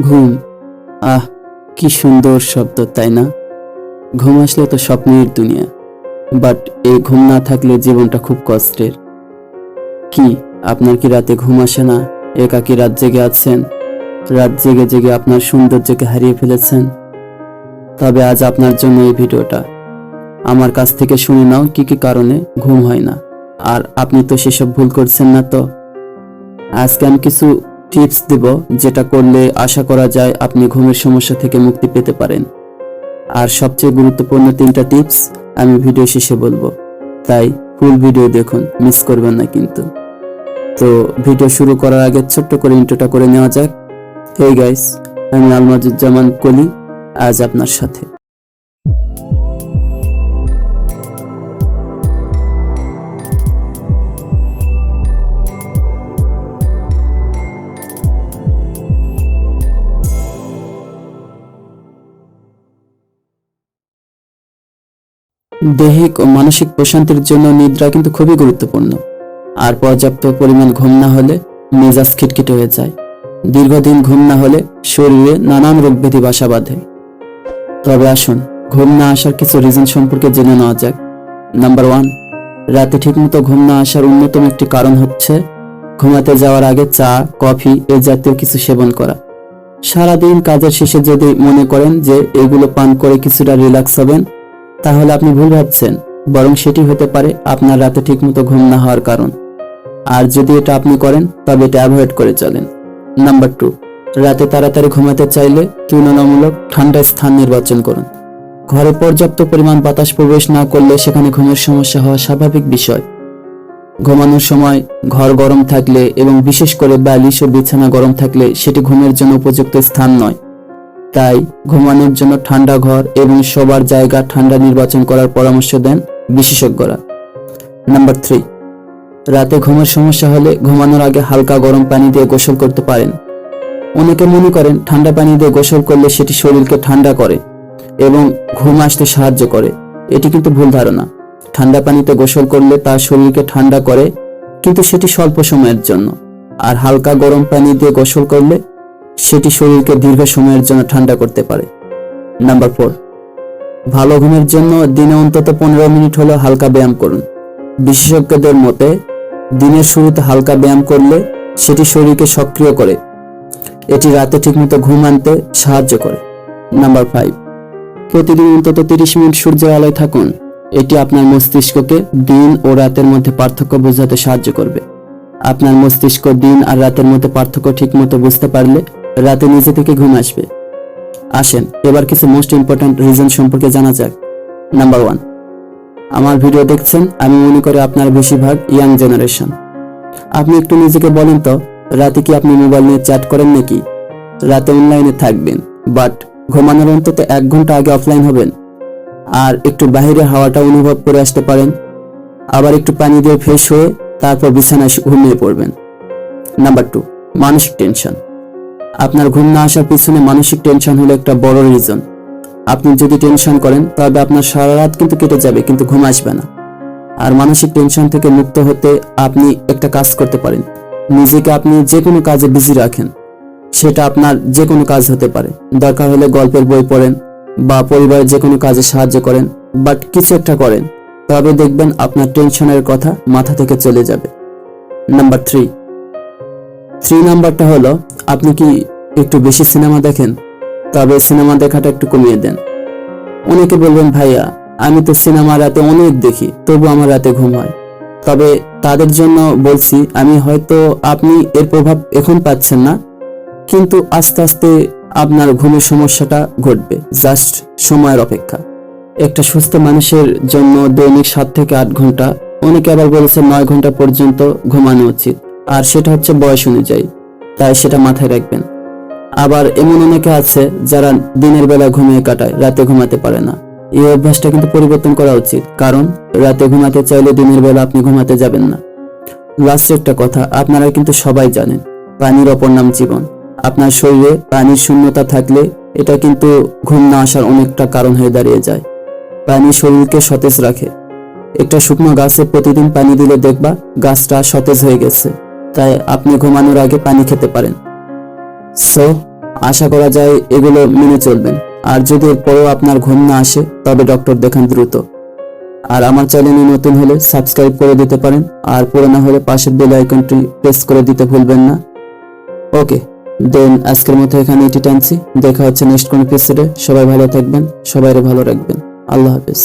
ঘুম। আহ, কি সুন্দর শব্দ, তাই না? ঘুম আসলে তো স্বপ্নের দুনিয়া। বাট এই ঘুম না থাকলে জীবনটা খুব কষ্টের। কি, আপনার কি রাতে ঘুম আসে না? একাকি রাত জেগে আছেন? রাত জেগে জেগে আপনার সৌন্দর্যকে হারিয়ে ফেলেছেন? তবে আজ আপনার জন্য এই ভিডিওটা। আমার কাছ থেকে শুনে নাও কি কি কারণে ঘুম হয় না। আর আপনি তো সেসব ভুল করছেন না তো। আজকে আমি কিছু টিপস দিব যেটা করলে আশা করা যায় আপনি ঘুমের সমস্যা থেকে মুক্তি পেতে পারেন। আর সবচেয়ে গুরুত্বপূর্ণ তিনটা টিপস আমি ভিডিও শেষে বলব। তাই ফুল ভিডিও দেখুন মিস করবেন না কিন্তু। তো ভিডিও শুরু করার আগে ছোট্ট করে ইন্ট্রোটা করে নেওয়া যাক। এই গাইস আমি আলমাজুজ্জামান কলি, আজ আপনার সাথে। দৈহিক ও মানসিক প্রশান্তির জন্য নিদ্রা কিন্তু খুবই গুরুত্বপূর্ণ। আর পর্যাপ্ত পরিমাণ ঘুম না হলে মেজাজ খিটখিটে হয়ে যায়। দীর্ঘদিন ঘুম না হলে শরীরে নানান রোগ ব্যাধি বাসা বাঁধে। তবে আসুন, ঘুম না আসার কিছু রিজন সম্পর্কে জেনে নেওয়া যাক। নাম্বার ওয়ান রাতে ঠিকমতো ঘুম না আসার অন্যতম একটি কারণ হচ্ছে ঘুমাতে যাওয়ার আগে চা, কফি এ জাতীয় কিছু সেবন করা। সারাদিন কাজের শেষে যদি মনে করেন যে এগুলো পান করে কিছুটা রিল্যাক্স হবেন তাহলে আপনি ভুল ভাবছেন, বরং সেটি হতে পারে আপনার রাতে ঠিকমতো ঘুম না হওয়ার কারণ। আর যদি এটা আপনি করেন, তবে এটা অ্যাভয়েড করে চলেন। নাম্বার টু, রাতে তাড়াতাড়ি ঘুমাতে চাইলে তুলনামূলক ঠান্ডা স্থান নির্বাচন করুন। ঘরে পর্যাপ্ত পরিমাণ বাতাস প্রবেশ না করলে সেখানে ঘুমের সমস্যা হওয়া স্বাভাবিক বিষয়। ঘুমানোর সময় ঘর গরম থাকলে এবং বিশেষ করে বালিশ ও বিছানা গরম থাকলে সেটি ঘুমের জন্য উপযুক্ত স্থান নয়। তাই ঘুমানোর জন্য ঠান্ডা ঘর এবং শোবার জায়গা ঠান্ডা নির্বাচন করার পরামর্শ দেন বিশেষজ্ঞরা। নাম্বার থ্রি, রাতে ঘুমের সমস্যা হলে ঘুমানোর আগে হালকা গরম পানি দিয়ে গোসল করতে পারেন। অনেকে মনে করেন ঠান্ডা পানি দিয়ে গোসল করলে সেটি শরীরকে ঠান্ডা করে এবং ঘুম আসতে সাহায্য করে। এটি কিন্তু ভুল ধারণা। ঠান্ডা পানিতে গোসল করলে তা শরীরকে ঠান্ডা করে, কিন্তু সেটি স্বল্প সময়ের জন্য। আর হালকা গরম পানি দিয়ে গোসল করলে সেটি শরীরকে দীর্ঘ সময়ের জন্য ঠান্ডা করতে পারে। নাম্বার ফোর, ভালো ঘুমের জন্য দিনে অন্তত পনেরো মিনিট হলেও হালকা ব্যায়াম করুন। বিশেষজ্ঞদের মতে, দিনের শুরুতে হালকা ব্যায়াম করলে সেটি শরীরকে সক্রিয় করে। এটি রাতে ঠিকমতো ঘুম আনতে সাহায্য করে। নাম্বার ফাইভ, প্রতিদিন অন্তত তিরিশ মিনিট সূর্যের আলোয় থাকুন। এটি আপনার মস্তিষ্ককে দিন ও রাতের মধ্যে পার্থক্য বোঝাতে সাহায্য করবে। আপনার মস্তিষ্ক দিন আর রাতের মধ্যে পার্থক্য ঠিকমতো বুঝতে পারলে রাতে নিজে থেকে ঘুম আসবে। আসেন, এবার কিছু মোস্ট ইম্পর্ট্যান্ট রিজন সম্পর্কে জানা যাক। নাম্বার ওয়ান আমার ভিডিও দেখছেন, আমি মনে করি আপনার বেশিরভাগ ইয়াং জেনারেশন আপনি একটু নিজেকে বলেন তো, রাতে কি আপনি মোবাইল নিয়ে চ্যাট করেন নাকি? রাতে অনলাইনে থাকবেন বাট ঘুমানোর অন্তত এক ঘণ্টা আগে অফলাইন হবেন। আর একটু বাইরে হাওয়াটা অনুভব করে আসতে পারেন। আবার একটু পানি দিয়ে ফ্রেশ হয়ে তারপর বিছানায় ঘুমিয়ে পড়বেন। নাম্বার টু মানসিক টেনশন আপনার ঘুম না আসার পিছনে মানসিক টেনশন হলো একটা বড় রিজন আপনি যদি টেনশন করেন, তবে আপনার সারা রাত কিন্তু কেটে যাবে, কিন্তু ঘুম আসবে না। আর মানসিক টেনশন থেকে মুক্ত হতে আপনি একটা কাজ করতে পারেন। নিজেকে আপনি যে কোনো কাজে বিজি রাখেন। সেটা আপনার যে কোনো কাজ হতে পারে। দরকার হলে গল্পের বই পড়েন বা পরিবারের যে কোনো কাজে সাহায্য করেন বাট কিছু একটা করেন। তবে দেখবেন আপনার টেনশনের কথা মাথা থেকে চলে যাবে। নাম্বার থ্রি থ্রি নাম্বারটা হলো, আপনি কি একটু বেশি সিনেমা দেখেন? তবে সিনেমা দেখাটা একটু কমিয়ে দেন। অনেকে বলবেন, ভাইয়া, আমি তো সিনেমা রাতে অনেক দেখি, তবু আমার রাতে ঘুম হয়। তবে তাদের জন্য বলছি, আমি হয়তো আপনি এর প্রভাব এখন পাচ্ছেন না, কিন্তু আস্তে আস্তে আপনার ঘুমের সমস্যাটা ঘটবে, জাস্ট সময়ের অপেক্ষা। একটা সুস্থ মানুষের জন্য দৈনিক সাত থেকে আট ঘণ্টা, অনেকে আবার বলেছে নয় ঘণ্টা পর্যন্ত ঘুমানো উচিত। আর সেটা হচ্ছে বয়স অনুযায়ী, তাই সেটা মাথায় রাখবেন। আবার এমন অনেকে আছে যারা দিনের বেলা ঘুমিয়ে কাটায়, রাতে ঘুমাতে পারে না। এই অভ্যাসটা কিন্তু পরিবর্তন করা উচিত, কারণ রাতে ঘুমাতে চাইলে দিনের বেলা আপনি ঘুমাতে যাবেন না। লাস্ট একটা কথা, আপনারা কিন্তু সবাই জানেন, পানির অপর নাম জীবন। আপনার শরীরে পানির শূন্যতা থাকলে এটা কিন্তু ঘুম না আসার অনেকটা কারণ হয়ে দাঁড়িয়ে যায়। পানি শরীরকে সতেজ রাখে। একটা শুকনো গাছে প্রতিদিন পানি দিলে দেখবা গাছটা সতেজ হয়ে গেছে। তাই আপনি ঘুমানোর আগে পানি খেতে পারেন। সো আশা করা যায় এগুলো মেনে চলবেন। আর যদি এরপরেও আপনার ঘুম না আসে, তবে ডক্টর দেখান দ্রুত। আর আমার চ্যানেলে নতুন হলে সাবস্ক্রাইব করে দিতে পারেন। আর পুরোনো হলে পাশের বেল আইকনটি প্রেস করে দিতে ভুলবেন না। ওকে দেন আজকের মতো এখানে এটি টানছি। দেখা হচ্ছে নেক্সট কোন এপিসোডে সবাই ভালো থাকবেন, সবাইরে ভালো রাখবেন। আল্লাহ হাফেজ।